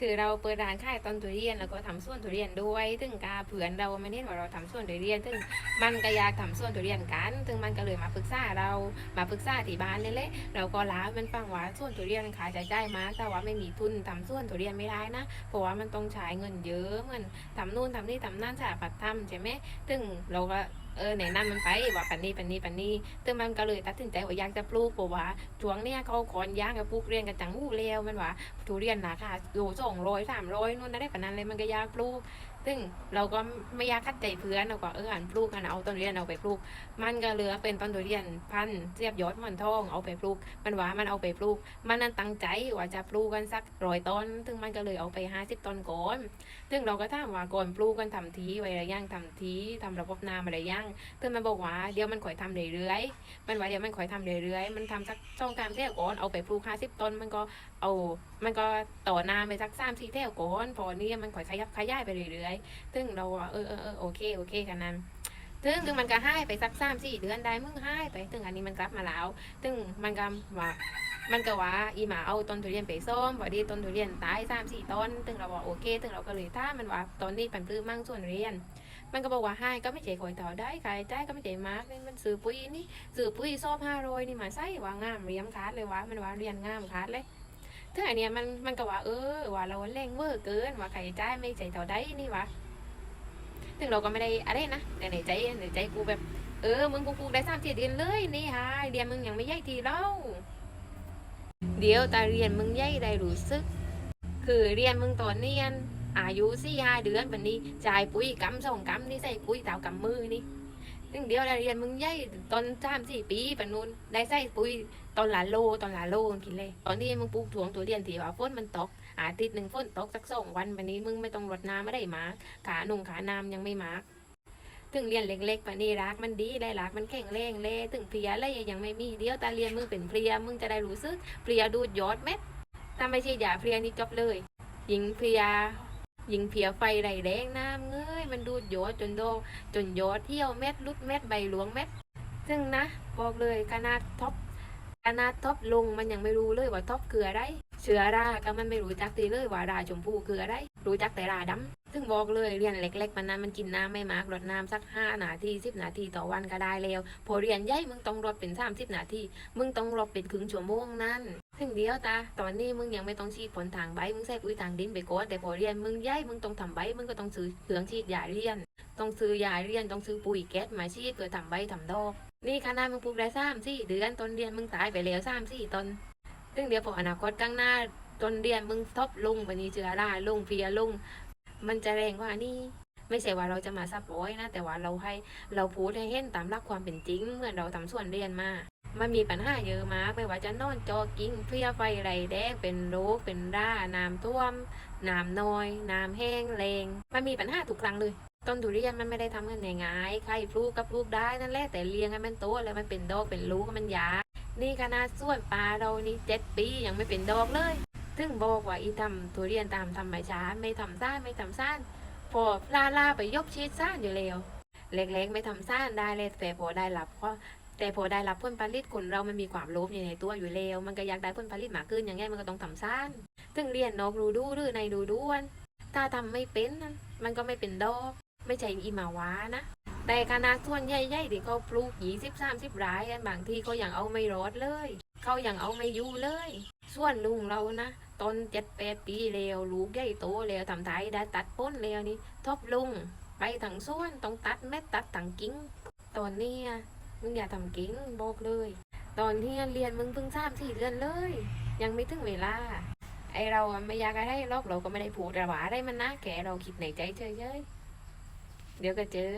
คือเราเปิดร้านขายต้นทุเรียนแล้วก็ทำสวนทุเรียนด้วยถึงกาเผื่อนเราไม่เน้นว่าเราทำสวนทุเรียนถึงมันก็อยากทำสวนทุเรียนกันถึงมันก็เลยมาปรึกษาเรามาปรึกษาที่บ้านเลยแหละเราก็ล้ามันฟังว่าสวนทุเรียนขายใช้จ่ายมาแต่ว่าไม่มีทุนทำสวนทุเรียนไม่ได้นะเพราะว่ามันต้องใช้เงินเยอะเหมือนทำนู่นทำนี่ทำนั่นสาปัดทำใช่ไหมถึงเราก็เออไหนนั่นมันไปว่าปันนี้ปันนี้ปันนี้ตึงมันก็เลยตัดสินใจว่าอยากจะปลูกเพราะว่าช่วงเนี้ยเขาขอนย่างกับปลูกเรียนกันจังหู้เลวมันว่าทุเรียนราคาอยู่สองร้อยสามร้อยนู่นนั่นได้ปานนั้นเลยมันก็ยากปลูกซึ่งเราก็ไม่ยากคัดใจเพื่อนเราก็เอออ่านปลูกกันเอาต้นเรียนเอาไปปลูก มันก็เหลือเป็นต้นเรียนพันเสียบยอดมันทองเอาไปปลูก มันว่ามันเอาไปปลูก มันนั้นตั้งใจว่าจะปลูกกันสักร้อยต้นซึ่งมันก็เลยเอาไปห้าสิบต้นก่อนซึ่งเราก็ถามว่าก่อนปลูกกันทำทีไว้อะไรย่างทำทีทำระบบน้ำอะไรย่างซึ่งมันบอกว่าเดี๋ยวมันข่อยทำเรื่อยๆมันว่าเดี๋ยวมันข่อยทำเรื่อยๆมันทำสักช่องการเที่ยวก่อนเอาไปปลูกห้าสิบต้นมันก็เอา มันก็ต่อน้ำไปสักสามสี่แถวก่อนพอนี่มันค่อยขยับขยายไปเรื่อยๆซึ่งเราเออเออเออโอเคโอเคกันนั้นซึ่งถึงมันก็ให้ไปสักสามสี่เดือนได้มึงให้ไปถึงอันนี้มันกลับมาแล้วซึ่งมันก็ว่ามันก็ว่าอีหมาเอาต้นทุเรียนไปส้มพอดีต้นทุเรียนตายสามสี่ต้นซึ่งเราบอกโอเคซึ่งเราก็เลยถ้ามันว่าตอนนี้ปันปลื้มมั่งส่วนเรียน มันก็บอกว่าให้ก็ไม่ใช่คอยต่อได้ขายได้ก็ไม่ใช่มากนี่มันซื้อปุ๋ยนี่ซื้อปุ๋ยส้มห้าร้อยนี่มาใส่ว่างามเรียมคัดเลยว่ามันว่าเรียนงามคัดเลย ถึงอันเนี้ยมันมันก็ว่าเออว่าเราเล่งเวอร์เกินว่าใครจ่ายไม่ใจเท่าใดนี่วะถึงเราก็ไม่ได้อะไรนะแต่ในใจในใจกูแบบ เออมึงกูกูได้สามสี่เดือนเลยนี่ฮะเรียนมึงยังไม่ใหญ่ทีเล่าเดี๋ยวตาเรียนมึงใหญ่ได้รู้สึก คือเรียนมึงตอนเนียนอายุสี่ห้าเดือนแบบนี้จ่ายปุ๋ยกำสองกำนี่ใส่ปุ๋ยเต่ากำมือนี่ ถึงเดียวได้เรียนมึงใหญ่ตอนสามสี่ปีปนู้นได้ใส่ปุ๋ยตอนหลาโลตอนหลาโลกินเลย ตอนที่มึงปลูกถั่วตัวเรียนที่ว่าฝนมันตกอาทิตย์หนึ่งฝนตกสักสองวันวันนี้มึงไม่ต้องรดน้ำไม่ได้มาขาหนุ่งขาน้ำยังไม่มาถึงเรียนเล็กๆปะนี่รักมันดีได้รักมันแข็งแรงเลยถึงเพลียอะไรยังไม่มีเดียวตาเรียนมึงเป็นเพลียมึงจะได้รู้สึกเพลียดูดยอดเม็ดถ้าไม่ใช่ยาเพลียนี่จบเลยยิงเพลีย ยิงเพลียไฟไรแดงน้ำเงยมันดูดโยจนโดจนโยเที่ยวเม็ดลุดเม็ดใบหลวงเม็ด ซึ่งนะบอกเลยขนาดท็อปขนาดท็อปลงมันยังไม่รู้เลยว่าท็อปคืออะไรเชื้อราก็มันไม่รู้จักตีเลยว่าราชมพูคืออะไร รู้จักแต่ราดำซึ่งบอกเลยเรียนเล็กๆมันนั้นมันกินน้ำไม่มากรดน้ำสักห้านาทีสิบนาทีต่อวันก็ได้แล้วพอเรียนใหญ่มึงต้องรดเป็นสามสิบนาทีมึงต้องรดเป็นครึ่งชั่วโมงนั่น ซึ่งเดียวตา ตอนนี้มึงยังไม่ต้องฉีดผลทางใบ มึงใส่ปุ๋ยทางดินไปก่อนแต่พอเรียนมึงใหญ่มึงต้องทำใบ มึงก็ต้องซื้อเครื่องฉีดยาเรียน ต้องซื้อยาเรียน ต้องซื้อปุ๋ยแก๊สมาฉีดเพื่อทำใบทำดอก นี่ขนาดมึงปลูกได้สามสี่เดือนต้นเดือนมึงตายไปแล้วสามสี่ต้นซึ่งเดี๋ยวพออนาคตข้างหน้าต้นเดือนมึงทบลงไปนี้เจือราลงเพียลง มันจะแรงกว่านี่ไม่ใช่ว่าเราจะมาซับร้อยนะ แต่ว่าเราให้เราพูดให้เห็นตามหลักความเป็นจริง เมื่อเราทำส่วนเรียนมา มันมีปัญหาเยอะมากไม่ว่าจะนอนจอกิ้งเพลียไฟไรแดงเป็นโรคเป็นร่าน้ำท่วมน้ำน้อยน้ำแห้งแรงมันมีปัญหาทุกครั้งเลยต้นทุเรียนมันไม่ได้ทำกันง่ายๆใครปลูกกับปลูกได้นั่นแหละแต่เลี้ยงให้มันโตแล้วมันเป็นดอกเป็นลูกมันยานี่ขนาดส่วนปลาเรานี่เจ็ดปียังไม่เป็นดอกเลยถึงบอกว่าอีทำทุเรียนตามธรรมชาติไม่ทำซ่านไม่ทำซ่านพอลาลาไปยกชีสซ่านอยู่แล้วเล็กๆไม่ทำซ่านได้เลยแต่พอได้รับก็ แต่พอได้รับผลผลิตคนเรามันมีความโลภอยู่ในตัวอยู่แล้วมันก็อยากได้ผลผลิตมากขึ้นอย่างเงี้มันก็ต้องทำซ่านถึงเรียนนอกรูดูหรือในรูดูวันถ้าทำไม่เป็นมันก็ไม่เป็นดอกไม่ใช่อีมาวานะแต่คณะส่วนใหญ่ๆที่เขาปลูกยี่สิบสามสิบรายกันบางทีเขายังเอาไม่รอดเลยเขายังเอาไม่อยู่เลย ส่วนลุงเรานะต้นเจ็ดแปดปีแล้วลูกใหญ่โตแล้วทำไทยได้ตัดพ้นแล้วนี่ทบลุงไปถังส่วนต้องตัดเม็ดตัดถังกิ้งตอนนี้ มึงอย่าทำกิ้งบอกเลย ตอนที่เรียนมึงเพิ่งสามสี่เดือนเลย ยังไม่ถึงเวลา ไอเราไม่อยากอะไรหรอกเราก็ไม่ได้พูดระหว่าได้มันนะแกเราคิดในใจเฉยๆเดี๋ยวก็เจอ